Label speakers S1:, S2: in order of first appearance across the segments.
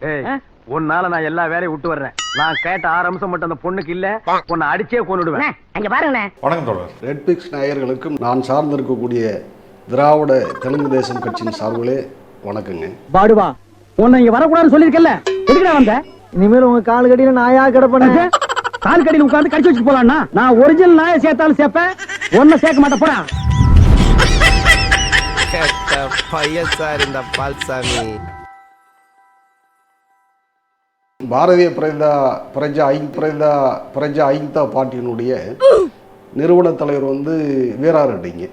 S1: ஏய் உன்னால நான் எல்லா வேலையும் விட்டு வர்றேன். நான் கேட்ட ஆறு அம்சம் மட்டும் அந்த பொண்ணுக்கு இல்ல. உன்னை அடிச்சே கொண்டுடுவேன்
S2: அங்க பாருங்கண்ணே.
S3: வணக்கம் தோழர்.
S4: ரெட்பிக்ஸ் நேயர்களுக்கும் நான் சார்ந்திருக்கக்கூடிய திராவிட தெலுங்கு தேசம் கட்சியின் சார்பிலே வணக்கங்க.
S5: பாடுவா. உன்னை இங்க வரக்கூடாதுன்னு சொல்லிருக்கல எதுக்குடா வந்த? இனிமேல் உங்க கால் கடியில நாயா கிடப்பேன்? கால் கடியில உட்கார்ந்து கடிச்சு வச்சுட்டு போலாம்னா நான் ஒரிஜினல் நாயை சேர்த்தாலும் சேர்ப்பேன். ஒன்ன சேர்க்க மாட்டேன். போடா.
S6: கெட்ட பையன் சார் இந்த பால்சாமி.
S4: பாரதிய பிரஜா பிரஜா ஐ பிரஜா பிரஜா ஐக்தா பாட்டியினுடைய நிறுவன தலைவர் வந்து வீரா ரெட்டிங்க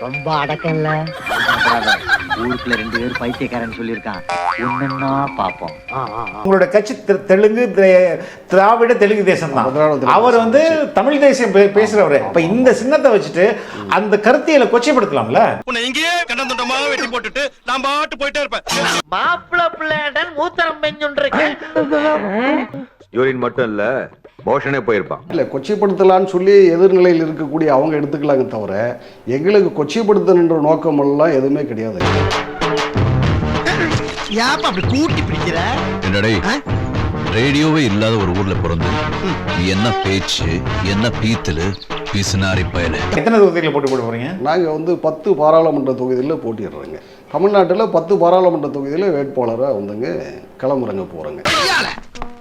S5: ரொம்ப அடக்கம் ஊருக்குள்ள ரெண்டு பேர் பைத்தியக்காரன் சொல்லியிருக்கான். ஒன்னா பாப்போம்.
S3: உங்களோட கட்சி தெலுங்கு திராவிட தெலுங்கு தேசம் தான் அவர் வந்து. தமிழ் தேசியம் பேசுறவரு. இப்ப இந்த சின்னத்தை வச்சுட்டு அந்த கருத்தியலை கொச்சைப்படுத்தலாம்ல?
S7: உன்னை இங்கேயே கண்டந்துண்டமா வெட்டி போட்டுட்டு நான் பாட்டு போயிட்டே இருப்பேன்.
S2: மாப்பிள்ள பிள்ளைடன் மூத்தரம் பெஞ்சுன்றிருக்கேன்
S8: யூரின் மட்டும் இல்ல மோஷனே போயிருப்பான்.
S4: இல்லை கொச்சைப்படுத்தலான்னு சொல்லி எதிர்நிலையில் இருக்கக்கூடிய அவங்க எடுத்துக்கலாங்க தவிர எங்களுக்கு கொச்சைப்படுத்தணுன்ற நோக்கமெல்லாம் எதுவுமே கிடையாது.
S9: ரேடியோவே இல்லாத ஒரு ஊர்ல பிறந்து என்ன பேச்சு என்ன பீத்தலு பிசுனாரி பயலு?
S3: எத்தனை தொகுதிகளை போட்டு போட போறீங்க?
S4: நாங்கள் வந்து பத்து பாராளுமன்ற தொகுதியில் போட்டிடுறோங்க தமிழ்நாட்டில் பத்து பாராளுமன்ற தொகுதியில் வேட்பாளராக வந்துங்க களமிறங்க போகிறோங்க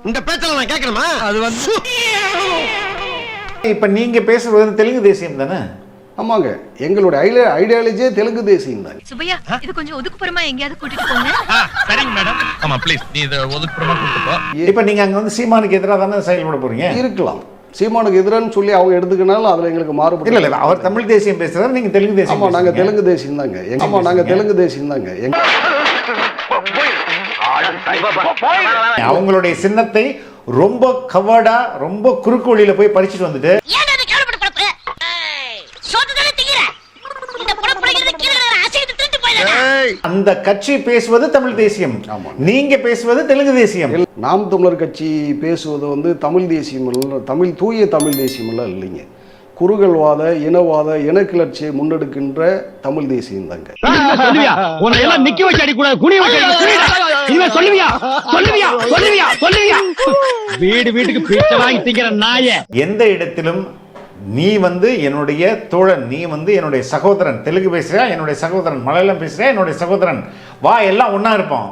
S6: இந்த பேச்சல நான் கேட்கணுமா? அது வந்து
S3: இப்ப நீங்க பேசுறது வந்து தெலுங்கு தேசியம் தானே?
S4: ஆமாங்க. எங்களுடைய ஐடியா ஐடியாலஜியே தெலுங்கு தேசியம் தாங்க
S10: சுபையா இது கொஞ்சம் ஒதுக்குப்புறமா எங்கேயாவது கூட்டிட்டு போங்க.
S7: சரிங்க மேடம். ஆமா ப்ளீஸ் நீ இதை ஒதுக்குப்புறமா கூட்டு போ.
S3: இப்ப நீங்க அங்க வந்து சீமானுக்கு எதிராக தானே செயல்பட போறீங்க?
S4: இருக்கலாம். சீமானுக்கு எதிரான்னு சொல்லி அவங்க எடுத்துக்கினாலும் அதில் எங்களுக்கு மாறுபடும்
S3: இல்ல இல்ல அவர் தமிழ் தேசியம் பேசுறாரு நீங்க தெலுங்கு தேசியம்
S4: ஆமாம் நாங்கள். தெலுங்கு தேசியம் தாங்க. எங்க ஆமாம் நாங்கள் தெலுங்கு தேசியம் தாங்க. எங்க
S3: அவங்களுடைய சின்னத்தை ரொம்ப கவர்டா ரொம்ப குறுக்கு வழியில போய் பறிச்சுட்டு வந்துட்டு. அந்த கட்சி பேசுவது தமிழ் தேசியம்.
S4: ஆமா.
S3: நீங்க பேசுவது தெலுங்கு தேசியம்.
S4: நாம் தமிழர் கட்சி பேசுவது வந்து தமிழ் தேசியம் தமிழ் தூய தமிழ் தேசியம் எல்லாம் இல்லைங்க. குறுகல்வாத இனவாத இனக்கிளர்ச்சியை முன்னெடுக்கின்ற தமிழ் தேசியம் தாங்க
S5: சொல்லுவியா? உன்னை எல்லாம் நிக்க வச்சு அடிக்கூடாது குனி வச்சு அடி இவன் சொல்லுவியா? சொல்லுவியா? சொல்லுவியா? சொல்லுவியா? வீடு வீட்டுக்கு பீச்ச நாய.
S3: எந்த இடத்திலும் நீ வந்து என்னுடைய தோழன் நீ வந்து என்னுடைய சகோதரன். தெலுங்கு பேசுறியா? என்னுடைய சகோதரன். மலையாளம் பேசுறியா? என்னுடைய சகோதரன். வா எல்லாம் ஒண்ணா இருப்போம்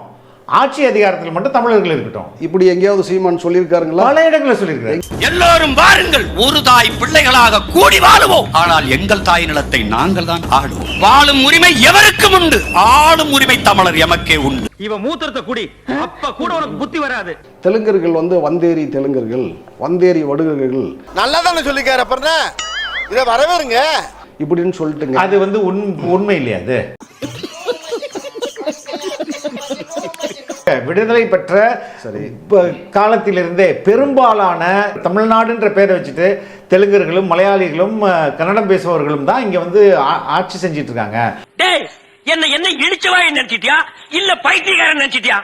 S3: ஆட்சி அதிகாரத்தில் மட்டும் தமிழர்கள் இருக்கட்டும்.
S4: இப்படி எங்கேயாவது சீமான் சொல்லியிருக்காருங்களா?
S3: பல இடங்களில் சொல்லியிருக்கிறேன்
S7: எல்லாரும் வாருங்கள் ஒரு தாய் பிள்ளைகளாக கூடி வாழுவோம். ஆனால் எங்கள் தாய் நிலத்தை நாங்கள் தான் ஆடுவோம். வாழும் உரிமை எவருக்கும் உண்டு? ஆளும் உரிமை தமிழர் எமக்கே உண்டு.
S1: இவன் மூத்திரத்தை குடி அப்ப கூட உனக்கு புத்தி வராது.
S4: தெலுங்கர்கள் வந்து வந்தேரி தெலுங்கர்கள் வந்தேரி வடுகர்கள்.
S6: நல்லா தானே சொல்லிக்கார அப்புறம் இதை வரவேறுங்க.
S4: இப்படின்னு சொல்லிட்டுங்க.
S3: அது வந்து உண் உண்மை இல்லையா அது? விடுதலை பெற்ற காலத்திலிருந்தே பெரும்பாலான தமிழ்நாடுன்ற பேரை வச்சுட்டு தெலுங்கர்களும் மலையாளிகளும் கன்னடம் பேசுபவர்களும் தான் இங்க வந்து ஆட்சி செஞ்சிட்டு இருக்காங்க
S2: டேய் என்ன என்ன இடிச்சவாய் நினைச்சிட்டியா? இல்ல பைத்தியக்காரன் நினைச்சிட்டியா?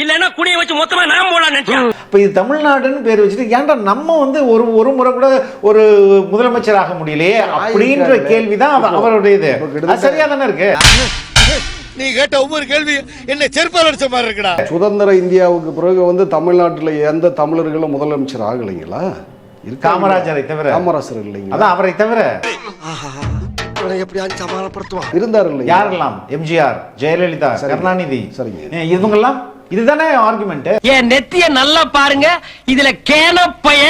S2: இல்லன்னா குடிய வச்சு மொத்தமா நான் போலாம் நினைச்சியா
S3: இப்ப இது தமிழ்நாடுன்னு பேர் வச்சுட்டு ஏன்டா நம்ம வந்து ஒரு ஒரு முறை கூட ஒரு முதலமைச்சர் ஆக முடியலையே அப்படின்ற. கேள்விதான் அவ-
S4: இப்போ-
S3: அவருடைய இது
S4: இப்போ கிட்டத்தட்ட-
S3: அது சரியா தானே இருக்கு
S6: நீ கேட்ட ஒவ்வொரு கேள்வி என்ன செருப்பால் அடிச்ச மாதிரி இருக்குடா.
S4: சுதந்திர இந்தியாவுக்கு பிறகு வந்து தமிழ்நாட்டில் எந்த தமிழர்களும் முதலமைச்சர் ஆகலைங்களா.
S3: காமராஜரை தவிர.
S4: காமராஜர் இல்லைங்களா?
S3: அதான் அவரை தவிர.
S6: இவனை எப்படியாச்சும் சமாளப்படுத்துவான்
S4: இருந்தார் இல்லையா?
S3: யாரெல்லாம்? எம்ஜிஆர் ஜெயலலிதா. கருணாநிதி.
S4: சரிங்க.
S3: ஏ, இவங்கெல்லாம் இதுதானே ஆர்குமெண்ட்
S2: என் நெத்திய நல்லா பாருங்க. இதுல கேனப்பைய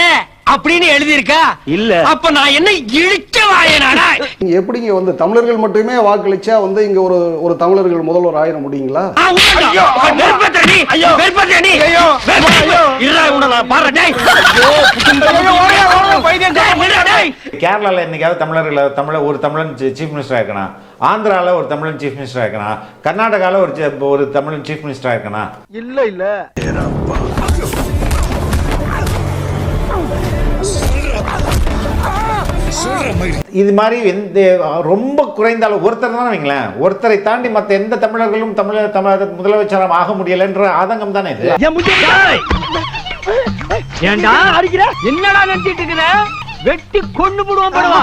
S2: அப்படின்னு எழுதியிருக்கா? இல்ல. அப்ப நான் என்ன இழிச்சவாயனாடா
S4: நீங்க எப்படிங்க வந்து தமிழர்கள் மட்டுமே வாக்களிச்சா வந்து இங்க ஒரு ஒரு தமிழர்கள் முதல்வர் ஆயிட முடியுங்களா?
S3: கேரளால என்னைக்காவது தமிழர்கள் தமிழ ஒரு தமிழன் சீஃப் மினிஸ்டர் இருக்கணும் ஆந்திரால ஒரு தமிழன் சீஃப் மினிஸ்டர் இருக்கணும் கர்நாடகால ஒரு ஒரு தமிழன் சீஃப் மினிஸ்டர் இருக்கணும்
S5: இல்ல இல்ல.
S3: இது மாதிரி எந்த ரொம்ப குறைந்த அளவு ஒருத்தர் தான் வைங்களேன். ஒருத்தரை தாண்டி மத்த எந்த தமிழர்களும் தமிழர் தமிழக முதலமைச்சராக ஆக முடியலன்ற ஆதங்கம் தானே இது?
S5: ஏண்டா? அடிக்கிற என்னடா நினைச்சிட்டு இருக்கிற வெட்டி கொண்டு போடுவோம் படுவா.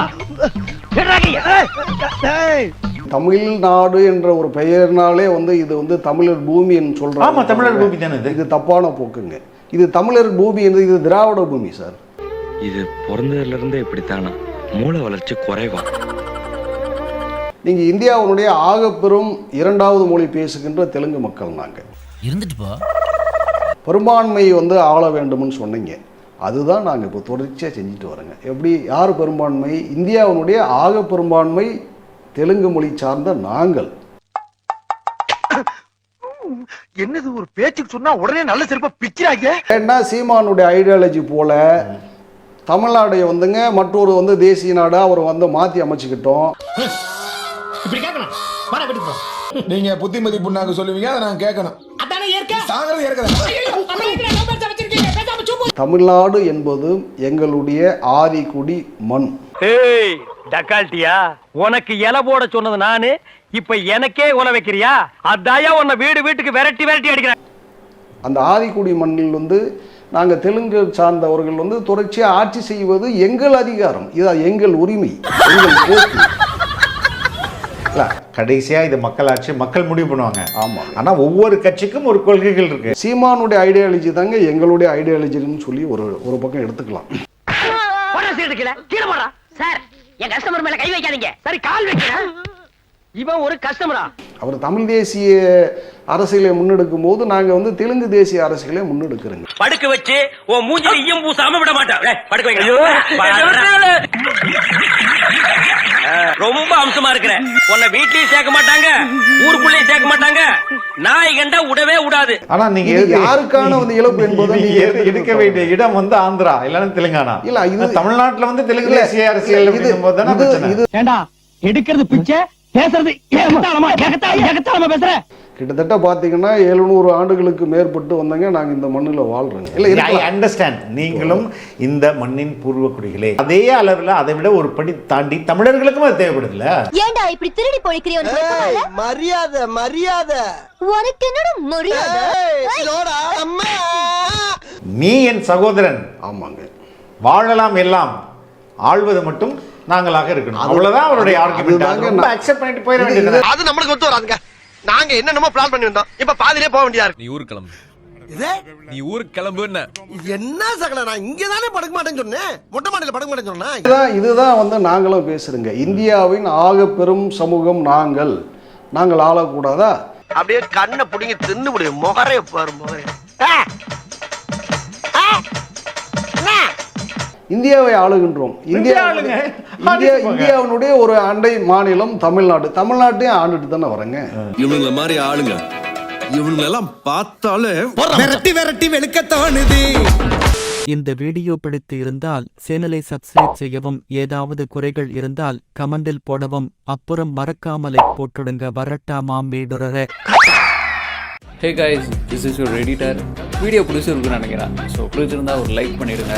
S4: தமிழ்நாடு என்ற ஒரு பெயர்னாலே வந்து இது வந்து தமிழர் பூமின்னு சொல்றாங்க.
S3: ஆமா, தமிழர் பூமி தானே இது.
S4: இது தப்பான போக்குங்க. இது தமிழர் பூமி என்று இது திராவிட பூமி சார்.
S11: இது பிறந்ததுல இருந்தே இப்படித்தானா? மூளை வளர்ச்சி குறைவா
S4: நீங்க இந்தியாவினுடைய ஆகப்பெரும் இரண்டாவது மொழி பேசுகின்ற தெலுங்கு மக்கள் நாங்க.
S2: இருந்துட்டு போ.
S4: பெரும்பான்மை வந்து ஆள வேண்டும்னு சொன்னீங்க. அதுதான் நாங்கள் இப்போ தொடர்ச்சியாக செஞ்சுட்டு வரோங்க. எப்படி யார் பெரும்பான்மை? இந்தியாவினுடைய ஆக பெரும்பான்மை தெலுங்கு மொழி சார்ந்த நாங்கள்.
S6: என்னது ஒரு பேச்சுக்கு சொன்னா உடனே நல்ல சிறப்பா பிக்கிறாங்க
S4: ஏன்னா சீமானுடைய ஐடியாலஜி போல தமிழ்நாடை வந்துங்க மற்றொரு வந்து தேசிய நாடா அவர் வந்து மாற்றி அமைச்சுக்கிட்டோம்.
S6: இப்படி கேட்கணும். வாடா வீட்டுக்கு போ.
S12: நீங்க புத்திமதி புண்ணாக்கு சொல்லுவீங்க அதை நான் கேட்கணும்.
S4: தமிழ்நாடு என்பது எங்களுடைய ஆதிக்குடி மண்.
S2: ஏய் டக்கால்ட்டியா உனக்கு இலை போட சொன்னது நானு இப்ப எனக்கே உல வைக்கிறியா? அதாயா உன்னை வீடு வீட்டுக்கு விரட்டி விரட்டி அடிக்கிறேன்.
S4: அந்த ஆதிக்குடி மண்ணில் வந்து நாங்கள் தெலுங்கு சார்ந்தவர்கள் வந்து தொடர்ச்சியாக ஆட்சி செய்வது எங்கள் அதிகாரம். இது எங்கள் உரிமை. எங்கள் போக்கு.
S3: இல்ல. கடைசியா இது மக்களாட்சி மக்கள் முடிவு பண்ணுவாங்க.
S4: ஆமாம்
S3: ஆனா ஒவ்வொரு கட்சிக்கும் ஒரு கொள்கைகள் இருக்கு.
S4: சீமானுடைய ஐடியாலஜி தாங்க எங்களுடைய ஐடியாலஜின்னு சொல்லி ஒரு ஒரு பக்கம் எடுத்துக்கலாம்.
S2: போடா சீட்டு கீழே. கீழே போடா. சார் என் கஸ்டமர் மேல கை வைக்காதீங்க. சரி கால் வைக்கிறேன். இவன் ஒரு கஸ்டமரா
S4: அவர் தமிழ் தேசிய அரசியலை முன்னெடுக்கும் போது நாங்கள் வந்து தெலுங்கு தேசிய அரசியலை முன்னெடுக்கிறோங்க.
S2: படுக்க வச்சு உன் மூஞ்சில ஈயம் பூசாம விட மாட்டான் படுக்க வைங்க. ரொம்ப அம்சமா இருக்கிற. உன்னை வீட்லயும் சேர்க்க மாட்டாங்க ஊருக்குள்ளேயும் சேர்க்க மாட்டாங்க. நாய் கண்டா விடவே விடாது
S3: ஆனா நீங்க
S4: யாருக்கான வந்து இழப்பு என்பதை
S3: நீங்க
S4: நீங்க
S3: எது- எடுக்க வேண்டிய இடம் வந்து ஆந்திரா இல்லைன்னா தெலுங்கானா?
S4: இல்ல, இது-
S3: தமிழ்நாட்டுல வந்து தெலுங்கு தேசிய அரசியல்
S4: இது-
S5: எடுக்கிறது பிச்சை? பேசுறது ஏகத்தாளமா ஏகத்தாளமா ஏகத்தாளமா பேசுற?
S4: கிட்டத்தட்ட பார்த்தீங்கன்னா எழுநூறு ஆண்டுகளுக்கு மேற்பட்டு வந்தங்க நாங்கள் இந்த மண்ணில் வாழ்றோங்க. இல்லை
S3: ஐ. அண்டர்ஸ்டாண்ட் நீங்களும் இந்த மண்ணின் பூர்வ குடிகளே அதே அளவுல அதை விட ஒரு படி தாண்டி தமிழர்களுக்கும் அது தேவைப்படுதுல்ல?
S10: ஏண்டா இப்படி திருடி பொழிக்கிறிய
S6: மரியாதை மரியாதை.
S10: உனக்கு என்னடா மரியாதை?
S3: நீ என் சகோதரன்.
S4: ஆமாங்க.
S3: வாழலாம் எல்லாம். ஆள்வது மட்டும் நாங்களாக இருக்கணும். அவ்வளவுதான் அவருடைய ஆர்குமெண்ட் அக்செப்ட் பண்ணிட்டு போயிட வேண்டியது
S6: அது நம்மளுக்கு ஒத்து வராதுங்க. நாங்க என்னென்னமோ பிளான் பண்ணி வந்தோம் இப்ப பாதிலே போக வேண்டியதா இருக்கு.
S12: நீ ஊருக்கு கிளம்பு.
S6: இது?
S12: நீ ஊருக்கு கிளம்புன்னு
S6: என்ன? சகல? நான் இங்க தானே படுக்க மாட்டேன்னு சொன்னேன். மொட்டை மாடியில படுக்க மாட்டேன்னு சொன்னேன்
S4: இதுதான் இதுதான் வந்து நாங்களும் பேசுறோங்க. இந்தியாவின் ஆக பெரும் சமூகம் நாங்கள். நாங்கள் ஆளக்கூடாதா?
S6: அப்படியே கண்ணை புடிங்கி தின்னு முடியும் முகரே பாரு முகரே
S4: இந்தியாவை ஆளுகின்றோம். இந்தியா
S3: ஆளுங்க.
S4: இந்தியா. இந்தியாவினுடைய ஒரு அண்டை மாநிலம் தமிழ்நாடு. தமிழ்நாட்டையும் ஆண்டுட்டு தானே வரேங்க
S12: இவனுங்கள மாதிரி ஆளுங்க. இவனுங்களெல்லாம் பார்த்தாலே
S6: விரட்டி விரட்டி வெளுக்க தோணுது
S11: இந்த வீடியோ பிடித்து இருந்தால் சேனலை சப்ஸ்கிரைப் செய்யவும் ஏதாவது குறைகள் இருந்தால் கமெண்டில் போடவும் அப்புறம் மறக்காமலை போட்டுடுங்க. வரட்டாமாம் வீடுறர.
S13: Hey guys this is your editor video பிடிச்சிருக்குன்னு நினைக்கிறேன். ஸோ பிடிச்சிருந்தா ஒரு லைக் பண்ணிடுங்க.